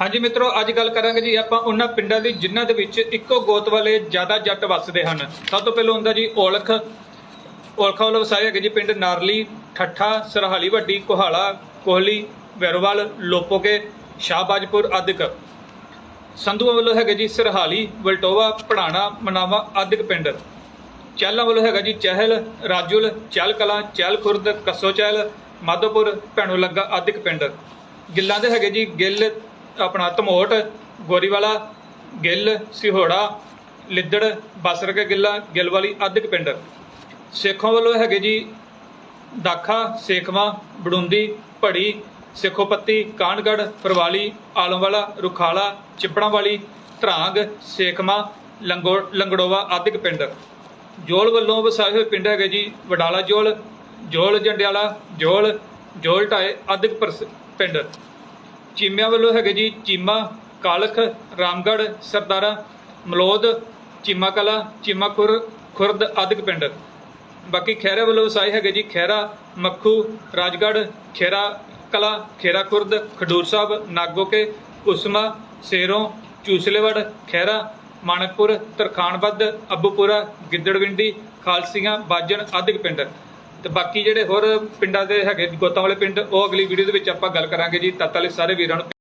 ਹਾਂਜੀ ਮਿੱਤਰੋ, ਅੱਜ ਗੱਲ ਕਰਾਂਗੇ ਜੀ ਆਪਾਂ ਉਹਨਾਂ ਪਿੰਡਾਂ ਦੀ ਜਿਨ੍ਹਾਂ ਦੇ ਵਿੱਚ ਇੱਕੋ ਗੋਤ ਵਾਲੇ ਜ਼ਿਆਦਾ ਜੱਟ ਵੱਸਦੇ ਹਨ। ਸਭ ਤੋਂ ਪਹਿਲਾਂ ਹੁੰਦਾ ਜੀ ਔਲਖ। ਔਲਖਾ ਵੱਲੋਂ ਵਸਾਏ ਹੈਗੇ ਜੀ ਪਿੰਡ ਨਾਰਲੀ, ਠੱਠਾ, ਸਰਹਾਲੀ, ਵੱਡੀ, ਕੋਹਾਲਾ, ਕੋਹਲੀ, ਵੈਰੋਵਾਲ, ਲੋਪੋਕੇ, ਸ਼ਾਹਬਾਜਪੁਰ ਆਦਿਕ। ਸੰਧੂਆਂ ਵੱਲੋਂ ਹੈਗੇ ਜੀ ਸਰਹਾਲੀ, ਵਲਟੋਵਾ ਪੜਾਣਾ ਮਨਾਵਾ ਆਦਿਕ ਪਿੰਡ। ਚਹਿਲਾਂ ਵੱਲੋਂ ਹੈਗਾ ਜੀ ਚਹਿਲ, ਰਾਜੁਲ ਚਹਿਲ ਕਲਾਂ ਚਹਿਲ ਖੁਰਦ ਕੱਸੋ ਚਹਿਲ ਮਾਧੋਪੁਰ ਭੈਣੋ ਲੱਗਾ ਆਦਿਕ ਪਿੰਡ। ਗਿੱਲਾਂ ਦੇ ਹੈਗੇ ਜੀ ਗਿੱਲ ਆਪਣਾ ਧਮੋਟ, ਗੋਰੀਵਾਲਾ, ਗਿੱਲ, ਸਿਹੋੜਾ, ਲਿੱਦੜ, ਬਸਰਕੇ ਗਿੱਲਾ, ਗਿੱਲਵਾਲੀ ਆਦਿਕ ਪਿੰਡ। ਸੇਖੋਂ ਵੱਲੋਂ ਹੈਗੇ ਜੀ ਦਾਖਾ, ਸੇਖਵਾ, ਬੜੁੰਦੀ, ਭੜੀ, ਸੇਖੋਪੱਤੀ ਕਾਨਗੜ ਫਰਵਾਲੀ, ਆਲਮਵਾਲਾ, ਰੁਖਾਲਾ ਚਿੱਪੜਾਂ ਵਾਲੀ ਧਰਾਂਗ ਸੇਖਮਾ ਲੰਗੋ, ਲੰਗੜੋਵਾ ਆਦਿਕ ਪਿੰਡ। ਜੋਲ ਵੱਲੋਂ ਵਸਾਏ ਹੋਏ ਪਿੰਡ ਹੈਗੇ ਜੀ ਵਡਾਲਾ ਜੋਲ ਜੋਲ ਜੰਡਿਆਲਾ ਜੋਲ ਜੋਲ ਢਾਏ ਆਦਿਕ ਪਰਸ- ਪਿੰਡ। ਚੀਮਿਆਂ ਵੱਲੋਂ ਹੈਗੇ ਜੀ ਚੀਮਾ, ਕਾਲਖ ਰਾਮਗੜ ਸਰਦਾਰਾ, ਮਲੋਦ, ਚੀਮਾ ਕਲਾ, ਚੀਮਾ ਖੁਰ, ਖੁਰਦ ਆਦਿਕ ਪਿੰਡ। ਬਾਕੀ ਖੈਰਾ ਵੱਲੋਂ ਵਸਾਏ ਹੈਗੇ ਜੀ ਖੈਰਾ ਮੱਖੂ ਰਾਜਗੜ ਖੇਰਾ ਕਲਾ ਖੇਰਾ ਖੁਰਦ, ਖਡੂਰ ਸਾਹਿਬ, ਨਾਗੋਕੇ, ਉਸਮਾ, ਸੇਰੋਂ ਚੂਸਲੇਵੜ ਖੈਰਾ ਮਾਨਕਪੁਰ, ਤਰਖਾਣਬੱਧ, ਅੱਬੂਪੁਰਾ, ਗਿੱਦੜਵਿੰਡੀ, ਖਾਲਸੀਆਂ ਬਾਜਣ ਆਦਿਕ ਪਿੰਡ। ਤੇ ਬਾਕੀ ਜਿਹੜੇ ਹੋਰ ਪਿੰਡਾਂ ਦੇ ਹੈਗੇ ਗੋਤਾਂ ਵਾਲੇ ਪਿੰਡ, ਉਹ ਅਗਲੀ ਵੀਡੀਓ ਦੇ ਵਿੱਚ ਆਪਾਂ ਗੱਲ ਕਰਾਂਗੇ ਜੀ। ਤਦ ਤੱਕ ਸਾਰੇ ਵੀਰਾਂ ਨੂੰ